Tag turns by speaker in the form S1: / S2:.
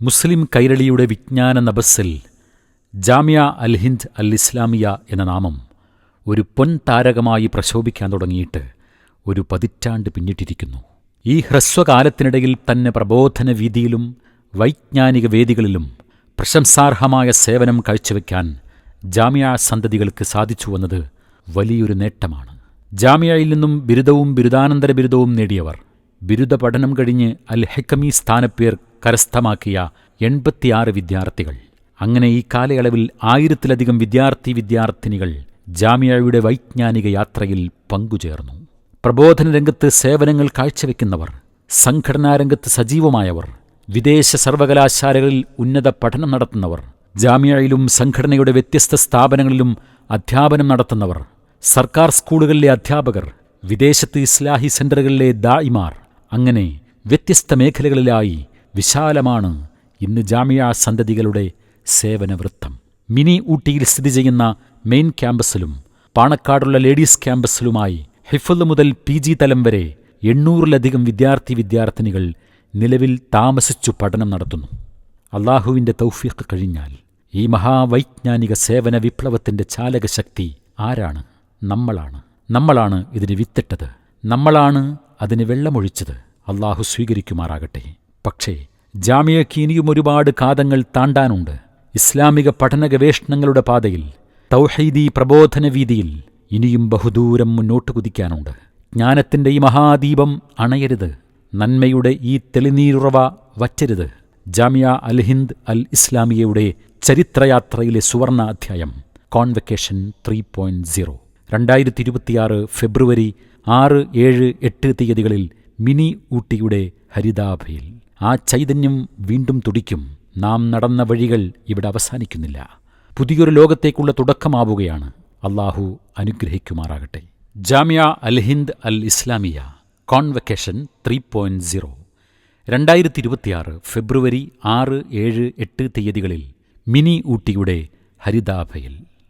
S1: മുസ്ലിം കൈരളിയുടെ വിജ്ഞാന നബസ്സിൽ ജാമ്യ അൽ ഹിന്ദ് അൽ ഇസ്ലാമിയ എന്ന നാമം ഒരു പൊൻതാരകമായി പ്രശോഭിക്കാൻ തുടങ്ങിയിട്ട് ഒരു പതിറ്റാണ്ട് പിന്നിട്ടിരിക്കുന്നു. ഈ ഹ്രസ്വകാലത്തിനിടയിൽ തന്നെ പ്രബോധന വീതിയിലും വൈജ്ഞാനിക വേദികളിലും പ്രശംസാർഹമായ സേവനം കാഴ്ചവെക്കാൻ ജാമ്യ സന്തതികൾക്ക് സാധിച്ചുവെന്നത് വലിയൊരു നേട്ടമാണ്. ജാമ്യയിൽ നിന്നും ബിരുദവും ബിരുദാനന്തര ബിരുദവും നേടിയവർ ബിരുദ പഠനം കഴിഞ്ഞ് അൽ ഹെക്കമി സ്ഥാനപ്പേർ കരസ്ഥമാക്കിയ എൺപത്തിയാറ് വിദ്യാർത്ഥികൾ. അങ്ങനെ ഈ കാലയളവിൽ ആയിരത്തിലധികം വിദ്യാർത്ഥി വിദ്യാർത്ഥിനികൾ ജാമിയയുടെ വൈജ്ഞാനിക യാത്രയിൽ പങ്കുചേർന്നു. പ്രബോധന രംഗത്ത് സേവനങ്ങൾ കാഴ്ചവെക്കുന്നവർ സംഘടനാരംഗത്ത് സജീവമായവർ വിദേശ സർവകലാശാലകളിൽ ഉന്നത പഠനം നടത്തുന്നവർ ജാമ്യയിലും സംഘടനയുടെ വ്യത്യസ്ത സ്ഥാപനങ്ങളിലും അധ്യാപനം നടത്തുന്നവർ സർക്കാർ സ്കൂളുകളിലെ അധ്യാപകർ വിദേശത്ത് ഇസ്ലാഹി സെന്ററുകളിലെ ദായിമാർ അങ്ങനെ വ്യത്യസ്ത മേഖലകളിലായി വിശാലമാണ് ഇന്ന് ജാമിയ സന്തതികളുടെ സേവനവൃത്തം. മിനി ഊട്ടിയിൽ സ്ഥിതി ചെയ്യുന്ന മെയിൻ ക്യാമ്പസിലും പാണക്കാടുള്ള ലേഡീസ് ക്യാമ്പസിലുമായി ഹിഫുൽ മുതൽ പി ജി തലം വരെ എണ്ണൂറിലധികം വിദ്യാർത്ഥി വിദ്യാർത്ഥിനികൾ നിലവിൽ താമസിച്ചു പഠനം നടത്തുന്നു. അള്ളാഹുവിന്റെ തൗഫീഖ് കഴിഞ്ഞാൽ ഈ മഹാവൈജ്ഞാനിക സേവന വിപ്ലവത്തിന്റെ ചാലകശക്തി ആരാണ്? നമ്മളാണ്. നമ്മളാണ് ഇതിന് വിത്തിട്ടത്. നമ്മളാണ് അതിന് വെള്ളമൊഴിച്ചത്. അള്ളാഹു സ്വീകരിക്കുമാറാകട്ടെ. പക്ഷേ ജാമ്യയ്ക്ക് ഇനിയും ഒരുപാട് കാതങ്ങൾ താണ്ടാനുണ്ട്. ഇസ്ലാമിക പഠന ഗവേഷണങ്ങളുടെ പാതയിൽ തൗഹീദി പ്രബോധന വീതിയിൽ ഇനിയും ബഹുദൂരം മുന്നോട്ട് കുതിക്കാനുണ്ട്. ജ്ഞാനത്തിന്റെ ഈ മഹാദീപം അണയരുത്. നന്മയുടെ ഈ തെളിനീരുറവ വറ്റരുത് ജാമിയ അൽ ഹിന്ദ് അൽ ഇസ്ലാമിയയുടെ ചരിത്രയാത്രയിലെ സുവർണ അധ്യായം കോൺവെക്കേഷൻ ത്രീ പോയിന്റ് സീറോ. രണ്ടായിരത്തി ഇരുപത്തിയാറ് ഫെബ്രുവരി ആറ് ഏഴ് എട്ട് തീയതികളിൽ മിനി ഊട്ടിയുടെ ഹരിതാഭയിൽ. ആ ചൈതന്യം വീണ്ടും തുടിക്കും. നാം നടന്ന വഴികൾ ഇവിടെ അവസാനിക്കുന്നില്ല. പുതിയൊരു ലോകത്തേക്കുള്ള തുടക്കമാവുകയാണ്. അള്ളാഹു അനുഗ്രഹിക്കുമാറാകട്ടെ. Jamia Al Hind Al Islamia convocation three point zero. രണ്ടായിരത്തി ഇരുപത്തിയാറ് ഫെബ്രുവരി ആറ് ഏഴ് എട്ട് തീയതികളിൽ മിനി ഊട്ടിയുടെ ഹരിതാഭയിൽ.